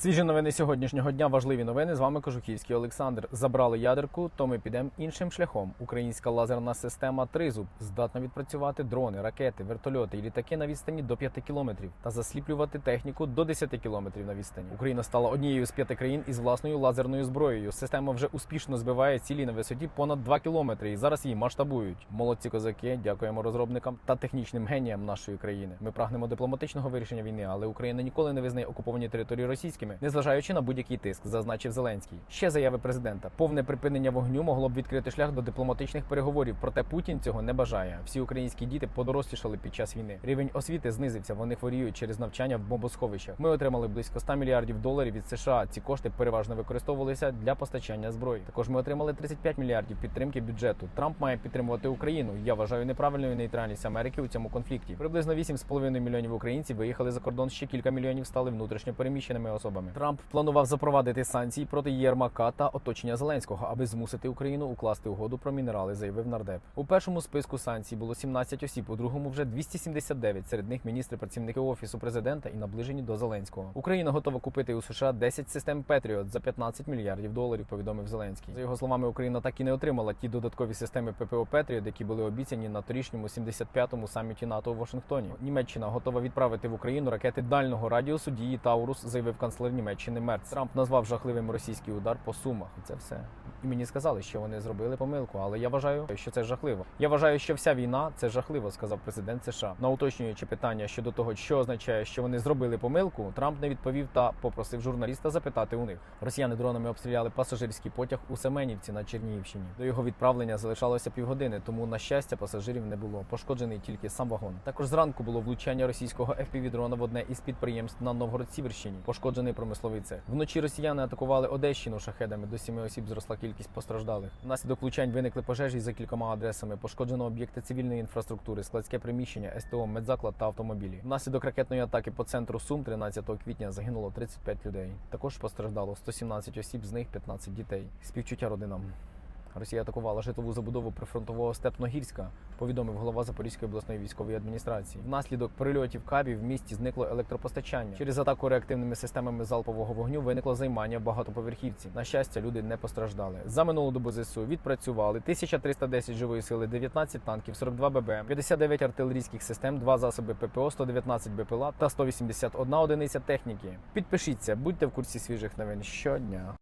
Свіжі новини сьогоднішнього дня. Важливі новини. З вами Кожухівський Олександр. Забрали ядерку, то ми підемо іншим шляхом. Українська лазерна система Тризуб здатна відпрацювати дрони, ракети, вертольоти і літаки на відстані до 5 кілометрів та засліплювати техніку до 10 кілометрів на відстані. Україна стала однією з п'яти країн із власною лазерною зброєю. Система вже успішно збиває цілі на висоті понад 2 кілометри. І зараз її масштабують. Молодці козаки, дякуємо розробникам та технічним геніям нашої країни. Ми прагнемо дипломатичного вирішення війни, але Україна ніколи не визнає окуповані території російськими, незважаючи на будь-який тиск, зазначив Зеленський. Ще заяви президента. Повне припинення вогню могло б відкрити шлях до дипломатичних переговорів. Проте Путін цього не бажає. Всі українські діти подорослішали під час війни. Рівень освіти знизився. Вони хворіють через навчання в бомбосховищах. Ми отримали близько 100 мільярдів доларів від США. Ці кошти переважно використовувалися для постачання зброї. Також ми отримали 35 мільярдів підтримки бюджету. Трамп має підтримувати Україну. Я вважаю неправильною нейтральність Америки у цьому конфлікті. Приблизно 8,5 мільйонів українців виїхали за кордон. Ще кілька мільйонів стали внутрішньо переміщеними особами. Трамп планував запровадити санкції проти Єрмака та оточення Зеленського, аби змусити Україну укласти угоду про мінерали, заявив нардеп. У першому списку санкцій було 17 осіб, у другому вже 279. Серед них міністри, працівники офісу президента і наближені до Зеленського. Україна готова купити у США 10 систем Петріот за 15 мільярдів доларів. Повідомив Зеленський. За його словами, Україна так і не отримала ті додаткові системи ППО Петріот, які були обіцяні на торішньому 75-му саміті НАТО у Вашингтоні. Німеччина готова відправити в Україну ракети дальнього радіусу дії Таурус, заявив канцлер Німеччини Мерц. Трамп назвав жахливим російський удар по сумах. Це все. І мені сказали, що вони зробили помилку, але я вважаю, що це жахливо. Я вважаю, що вся війна це жахливо, сказав президент США. На уточнюючи питання щодо того, що означає, що вони зробили помилку, Трамп не відповів та попросив журналіста запитати у них. Росіяни дронами обстріляли пасажирський потяг у Семенівці на Чернігівщині. До його відправлення залишалося півгодини, тому на щастя пасажирів не було. Пошкоджений тільки сам вагон. Також зранку було влучання російського FPV-дрона в одне із підприємств на Новгород-Сіверщині. Пошкоджений промисловий цех. Вночі росіяни атакували Одещину шахедами. До сіми осіб зросла кількість постраждалих. Внаслідок влучань виникли пожежі за кількома адресами. Пошкоджено об'єкти цивільної інфраструктури, складське приміщення, СТО, медзаклад та автомобілі. Внаслідок ракетної атаки по центру Сум 13 квітня загинуло 35 людей. Також постраждало 117 осіб, з них 15 дітей. Співчуття родинам. Росія атакувала житлову забудову прифронтового Степногірська, повідомив голова Запорізької обласної військової адміністрації. Внаслідок прильотів кабів в місті зникло електропостачання. Через атаку реактивними системами залпового вогню виникло займання в багатоповерхівці. На щастя, люди не постраждали. За минулу добу ЗСУ відпрацювали 1310 живої сили, 19 танків, 42 ББМ, 59 артилерійських систем, 2 засоби ППО, 119 БПЛА та 181 одиниця техніки. Підпишіться, будьте в курсі свіжих новин щодня.